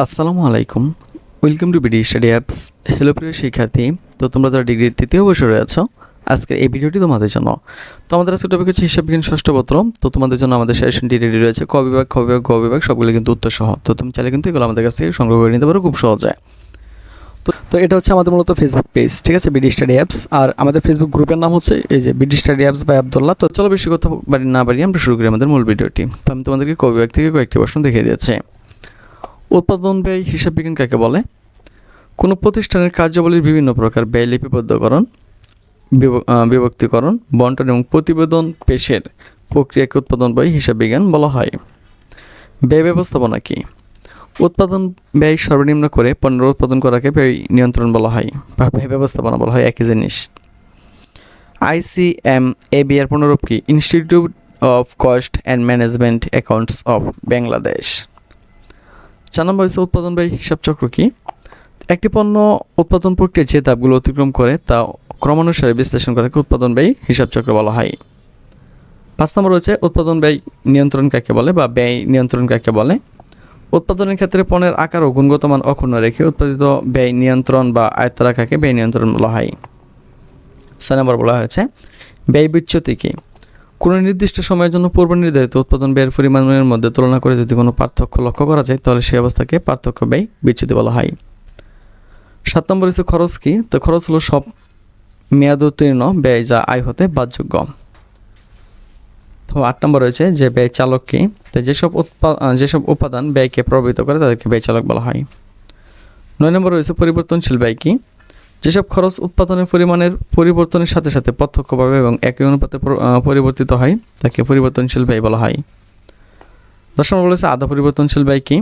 আসসালামু আলাইকুম। Welcome to BD study apps hello প্রিয় শিক্ষার্থী। তো তোমরা যারা ডিগ্রির তৃতীয় বছরে রয়েছ আজকের এই ভিডিওটি তোমাদের জন্য। তো আমাদের আজকে টপিক হচ্ছে হিসাব ষষ্ঠ পত্র। তো তোমাদের জন্য আমাদের সেশনটি রেডি রয়েছে। ক বিভাগ, খ বিভাগ, গ বিভাগ, সবগুলো কিন্তু উত্তর সহ তো তুমি চাইলে কিন্তু এগুলো আমাদের কাছ থেকে সংগ্রহ করে নিতে পারো খুব সহজে। তো এটা হচ্ছে আমাদের মূলত ফেসবুক পেজ ঠিক আছে? বিডি স্টাডি অ্যাপস আর আমাদের ফেসবুক গ্রুপের নাম হচ্ছে এই যে BD study apps by Abdullah তো চলো বেশি কথা বাড়ি না বাড়িয়ে আমরা শুরু করি আমাদের মূল ভিডিওটি। তো আমি তোমাদেরকে ক বিভাগ থেকে কয়েকটি প্রশ্ন দেখিয়ে দিয়েছি। উৎপাদন ব্যয় হিসাব বিজ্ঞান কাকে বলে? কোনো প্রতিষ্ঠানের কার্যাবলীর বিভিন্ন প্রকার ব্যয় লিপিবদ্ধকরণ বিভ- বিভক্তিকরণ, বন্টন এবং প্রতিবেদন পেশের প্রক্রিয়াকে উৎপাদন ব্যয় হিসাব বিজ্ঞান বলা হয়। ব্যয় ব্যবস্থাপনা কি? উৎপাদন ব্যয় সর্বনিম্ন করে পণ্য উৎপাদন করাকে ব্যয় নিয়ন্ত্রণ বলা হয় বা ব্যয় ব্যবস্থাপনা বলা হয়, একই জিনিস। আইসিএম এ বি এর পুনরূপ কি? Institute of cost and management accounts of Bangladesh চার নম্বর হচ্ছে উৎপাদন ব্যয় হিসাব চক্র কি? একটি পণ্য উৎপাদন প্রক্রিয়া যে ধাপগুলো অতিক্রম করে তা ক্রমানুসারে বিশ্লেষণ করাকে উৎপাদন ব্যয় হিসাব চক্র বলা হয়। পাঁচ নম্বর হচ্ছে উৎপাদন ব্যয় নিয়ন্ত্রণ কাকে বলে বা ব্যয় নিয়ন্ত্রণ কাকে বলে? উৎপাদনের ক্ষেত্রে পণ্যের আকার ও গুণগত মান অক্ষুণ্ণ রেখে উৎপাদিত ব্যয় নিয়ন্ত্রণ বা আয়ত্ত রাখাকে ব্যয় নিয়ন্ত্রণ বলা হয়। ছয় নম্বর বলা হয়েছে, ব্যয় বিচ্যুতি কি? কোনো নির্দিষ্ট সময়ের জন্য পূর্ব নির্ধারিত উৎপাদন ব্যয়ের পরিমাণের মধ্যে তুলনা করে যদি কোনো পার্থক্য লক্ষ্য করা যায় তাহলে সেই অবস্থাকে পার্থক্য ব্যয় বিচ্যুতি বলা হয়। সাত নম্বর হচ্ছে খরচ কি? তো খরচ হলো সব মেয়াদ উত্তীর্ণ ব্যয় যা আয় হতে বাদযোগ্য তো আট নম্বর রয়েছে যে ব্যয় চালক কি? তো যেসব উৎপা আহ, যেসব উপাদান ব্যয়কে প্রভাবিত করে তাদেরকে ব্যয় চালক বলা হয়। নয় নম্বর রয়েছে পরিবর্তনশীল ব্যয় কি? যেসব খরচ উৎপাদনের পরিমাণের পরিবর্তনের সাথে সাথে প্রত্যক্ষভাবে এবং একই অনুপাতে পরিবর্তিত হয়, তাকে পরিবর্তনশীল ব্যয় বলা হয়। দশ নম্বর বলেছে আধা পরিবর্তনশীল ব্যয় কী?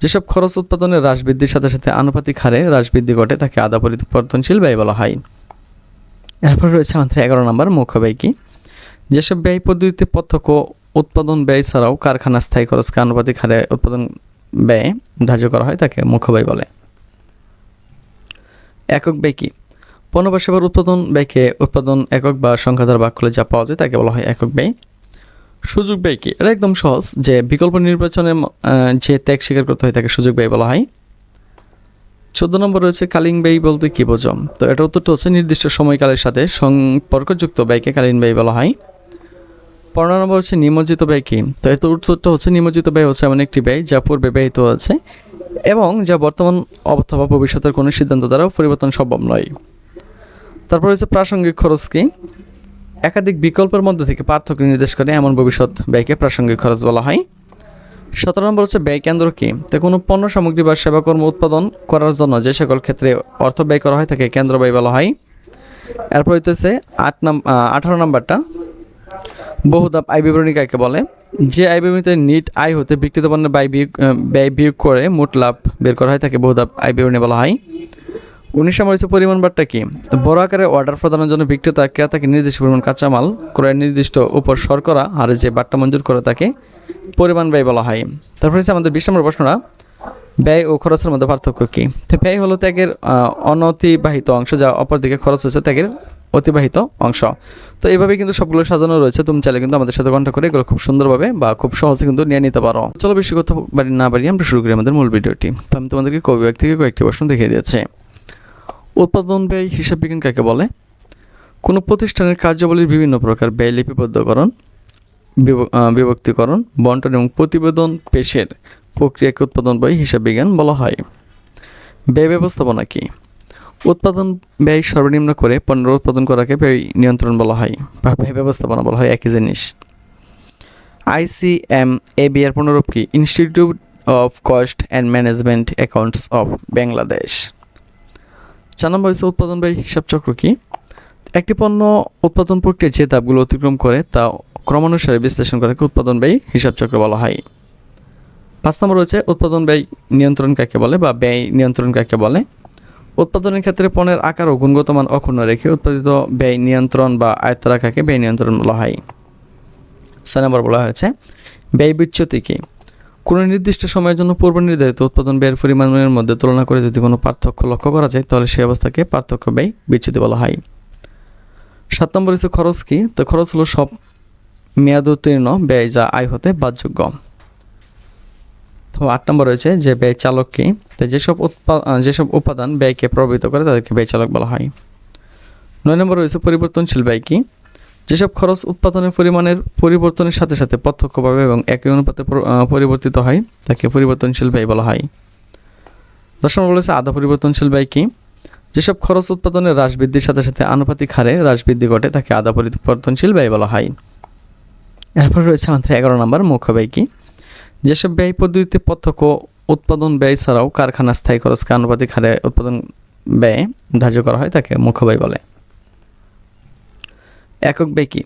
যেসব খরচ উৎপাদনের হ্রাস বৃদ্ধির সাথে সাথে আনুপাতিক হারে হ্রাস বৃদ্ধি ঘটে, তাকে আধা পরিবর্তনশীল ব্যয় বলা হয়। এরপর রয়েছে আমাদের এগারো নম্বর মুখ্য ব্যয় কী? যেসব ব্যয় পদ্ধতিতে প্রত্যক্ষ উৎপাদন ব্যয় ছাড়াও কারখানা স্থায়ী খরচকে আনুপাতিক হারে উৎপাদন ব্যয় ধার্য করা হয়, তাকে মুখ্য ব্যয় বলে। একক ব্যয় কি পণ্য বা সেবার উৎপাদন ব্যয়কে উৎপাদন একক বা সংখ্যা দ্বারা করলে যা পাওয়া যায় তাকে বলা হয় একক ব্যয়। সুযোগ ব্যয় কি? এটা একদম সহজ যে বিকল্প নির্বাচনে যে ত্যাগ স্বীকার করতে হয় তাকে সুযোগ ব্যয় বলা হয়। চোদ্দ নম্বর রয়েছে কালীন ব্যয় বলতে কী বোঝো তো এটা উত্তরটা হচ্ছে নির্দিষ্ট সময়কালের সাথে সম্পর্কযুক্ত ব্যয়কে কালীন ব্যয় বলা হয়। পনেরো নম্বর হচ্ছে নিমজ্জিত ব্যয় কি? তো এর উত্তরটা হচ্ছে নিমজ্জিত ব্যয় হচ্ছে এমন একটি ব্যয় যা পূর্বে ব্যয়িত আছে। এবং যা বর্তমান অথবা ভবিষ্যতের কোনো সিদ্ধান্ত দ্বারাও পরিবর্তন সম্ভব নয়। তারপর হচ্ছে প্রাসঙ্গিক খরচ কি? একাধিক বিকল্পের মধ্যে থেকে পার্থক্য নির্দেশ করে এমন ভবিষ্যৎ ব্যয়কে প্রাসঙ্গিক খরচ বলা হয়। সতেরো নম্বর হচ্ছে ব্যয় কেন্দ্র কি? তো কোনো পণ্য, সামগ্রী বা সেবাকর্ম উৎপাদন করার জন্য যে সকল ক্ষেত্রে অর্থ ব্যয় করা হয় তাকে কেন্দ্র ব্যয় বলা হয়। এরপর হইতেছে আট নাম আঠারো নম্বরটা। বহুধাপ আয় বিবরণী কাকে বলে? যে আয় বিবরণীতে নিট আয় হতে বিক্রিত পণ্যের ব্যয় বিয়োগ ব্যয় বিয়োগ করে মোট লাভ বের করা হয়, তাকে বহুধাপ আয় বিবরণী বলা হয়। উনিশ নম্বর হচ্ছে পরিমাণ বার্তা কি? বড় আকারে অর্ডার প্রদানের জন্য বিক্রেতা, ক্রেতাকে নির্দিষ্ট পরিমাণ কাঁচামাল ক্রয়ের নির্দিষ্ট উপর শর্করা হারে যে বার্তা মঞ্জুর করে তাকে পরিমাণ ব্যয় বলা হয়। তারপর হচ্ছে আমাদের বিশ নম্বর প্রশ্নটা, ব্যয় ও খরচের মধ্যে পার্থক্য কী? তো ব্যয় হলো ত্যাগের অনতিবাহিত অংশ, যা অপরদিকে খরচ হচ্ছে ত্যাগের অতিবাহিত অংশ। তো এইভাবে কিন্তু সবগুলো সাজানো রয়েছে। তুমি চাইলে কিন্তু আমাদের সাথে কন্ট্যাক্ট করে এগুলো খুব সুন্দরভাবে বা খুব সহজে কিন্তু নিয়ে নিতে পারো। চলো বেশি কথা না বাড়িয়ে আমরা শুরু করি আমাদের মূল ভিডিওটি। তো আমি তোমাদেরকে কবি বিভাগ থেকে কয়েকটি প্রশ্ন দেখিয়ে দিয়েছি। উৎপাদন ব্যয় হিসাব বিজ্ঞান কাকে বলে? কোনো প্রতিষ্ঠানের কার্যাবলীর বিভিন্ন প্রকার ব্যয় লিপিবদ্ধকরণ বিভ- বিভক্তিকরণ, বন্টন এবং প্রতিবেদন পেশের প্রক্রিয়াকে উৎপাদন ব্যয় হিসাব বিজ্ঞান বলা হয়। ব্যয় ব্যবস্থাপনা কি? উৎপাদন ব্যয় সর্বনিম্ন করে পণ্য উৎপাদন করাকে ব্যয় নিয়ন্ত্রণ বলা হয় বা ব্যয় ব্যবস্থাপনা বলা হয় একই জিনিস। আইসিএম এ বি এর পুনরূপ কি? Institute of cost and management accounts of Bangladesh চার নম্বর হচ্ছে উৎপাদন ব্যয় হিসাব চক্র কি? একটি পণ্য উৎপাদন প্রক্রিয়া যে ধাপগুলো অতিক্রম করে তা ক্রমানুসারে বিশ্লেষণ করাকে উৎপাদন ব্যয় হিসাব চক্র বলা হয়। পাঁচ নম্বর হচ্ছে উৎপাদন ব্যয় নিয়ন্ত্রণ কাকে বলে বা ব্যয় নিয়ন্ত্রণ কাকে বলে? উৎপাদনের ক্ষেত্রে পণ্যের আকার ও গুণগত মান অক্ষুণ্ণ রেখে উৎপাদিত ব্যয় নিয়ন্ত্রণ বা আয়ত্ত রাখাকে ব্যয় নিয়ন্ত্রণ বলা হয়। ছয় নম্বর বলা হয়েছে, ব্যয় বিচ্যুতি কি? কোনো নির্দিষ্ট সময়ের জন্য পূর্ব নির্ধারিত উৎপাদন ব্যয়ের পরিমাণের মধ্যে তুলনা করে যদি কোনো পার্থক্য লক্ষ্য করা যায়, তাহলে সেই অবস্থাকে পার্থক্য ব্যয় বিচ্যুতি বলা হয়। সাত নম্বর হচ্ছে খরচ কি? তো খরচ হলো সব মেয়াদ উত্তীর্ণ ব্যয় যা আয় হতে বাদযোগ্য তো আট নম্বর রয়েছে যে ব্যয় চালক কি? তো যেসব উৎপা যেসব উপাদান ব্যয়কে প্রভাবিত করে তাদেরকে ব্যয় চালক বলা হয়। নয় নম্বর রয়েছে পরিবর্তনশীল ব্যয় কি? যেসব খরচ উৎপাদনের পরিমাণের পরিবর্তনের সাথে সাথে প্রত্যক্ষভাবে এবং একই অনুপাতে পরিবর্তিত হয়, তাকে পরিবর্তনশীল ব্যয় বলা হয়। দশ নম্বর রয়েছে আধা পরিবর্তনশীল ব্যয় কি? যেসব খরচ উৎপাদনের হ্রাস বৃদ্ধির সাথে সাথে আনুপাতিক হারে হ্রাস বৃদ্ধি ঘটে, তাকে আধা পরিবর্তনশীল ব্যয় বলা হয়। এরপর রয়েছে আমাদের এগারো নম্বর মুখ্য ব্যয় কি? যেসব ব্যয় পদ্ধতিতে প্রত্যক্ষ উৎপাদন ব্যয় ছাড়াও কারখানা স্থায়ী খরচকে আনুপাতিক হারে উৎপাদন ব্যয় ধার্য করা হয় তাকে মুখ্য ব্যয় বলে। একক ব্যয় কি?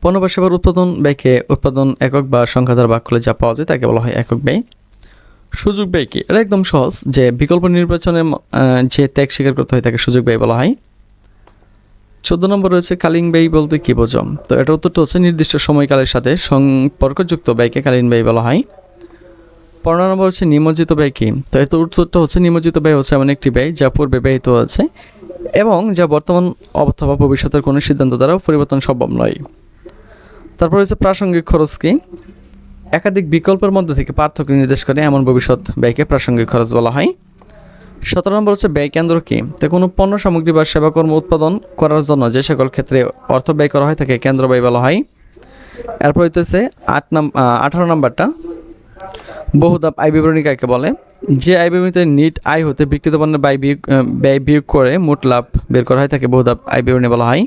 পণ্য বা সেবার উৎপাদন ব্যয়কে উৎপাদন একক বা সংখ্যা দ্বারা ভাগ করলে যা পাওয়া যায় তাকে বলা হয় একক ব্যয়। সুযোগ ব্যয় কি? এটা একদম সহজ যে বিকল্প নির্বাচনে যে ত্যাগ স্বীকার করতে হয় তাকে সুযোগ ব্যয় বলা হয়। চোদ্দ নম্বর রয়েছে কালীন ব্যয় বলতে কী বোঝো? তো এটা উত্তরটা হচ্ছে নির্দিষ্ট সময়কালের সাথে সম্পর্কযুক্ত ব্যয়কে কালীন ব্যয় বলা হয়। পনেরো নম্বর হচ্ছে নিমজ্জিত ব্যয় কি? তো এত উত্তরটা হচ্ছে নিমজ্জিত ব্যয় হচ্ছে এমন একটি ব্যয় যা পূর্বে ব্যয়িত আছে এবং যা বর্তমান অথবা ভবিষ্যতের কোনো সিদ্ধান্ত দ্বারা পরিবর্তন সম্ভব নয়। তারপর হচ্ছে প্রাসঙ্গিক খরচ কি? একাধিক বিকল্পের মধ্যে থেকে পার্থক্য নির্দেশ করে এমন ভবিষ্যৎ ব্যয়কে প্রাসঙ্গিক খরচ বলা হয়। সতেরো নম্বর হচ্ছে ব্যয় কেন্দ্র কি? তো কোনো পণ্য, সামগ্রী বা সেবাকর্ম উৎপাদন করার জন্য যে সকল ক্ষেত্রে অর্থ ব্যয় করা হয় তাকে কেন্দ্র ব্যয় বলা হয়। এরপর হইতেছে আট নাম আঠারো নম্বরটা। বহুধাপ আয় বিবরণী কাকে বলে? যে আয় বিবরণীতে নিট আয় হতে বিক্রিত পণ্যের ব্যয় বিয়োগ ব্যয় বিয়োগ করে মোট লাভ বের করা হয়, তাকে বহুধাপ আয় বিবরণী বলা হয়।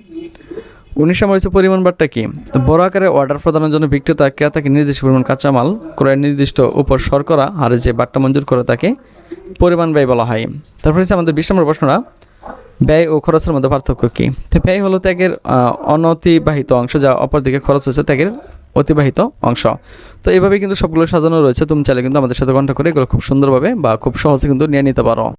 উনিশ হচ্ছে পরিমাণ বার্তা কি? বড় আকারে অর্ডার প্রদানের জন্য বিক্রেতা ক্রেতাকে নির্দিষ্ট পরিমাণ কাঁচামাল, ক্রয়ের নির্দিষ্ট উপর শর্করা হারে যে বার্তা মঞ্জুর করে তাকে পরিমাণ ব্যয় বলা হয়। তারপরে হচ্ছে আমাদের বিশ নম্বর প্রশ্নটা ব্যয় ও খরচের মধ্যে পার্থক্য কী? তো ব্যয় হলো ত্যাগের অনতিবাহিত অংশ যা অপরদিকে খরচ হচ্ছে ত্যাগের অতিবাহিত অংশ। তো এইভাবে কিন্তু সবগুলো সাজানো রয়েছে। তুমি চাইলে কিন্তু আমাদের সাথে কন্ট্যাক্ট করে এগুলো খুব সুন্দরভাবে বা খুব সহজে কিন্তু নিয়ে নিতে পারো।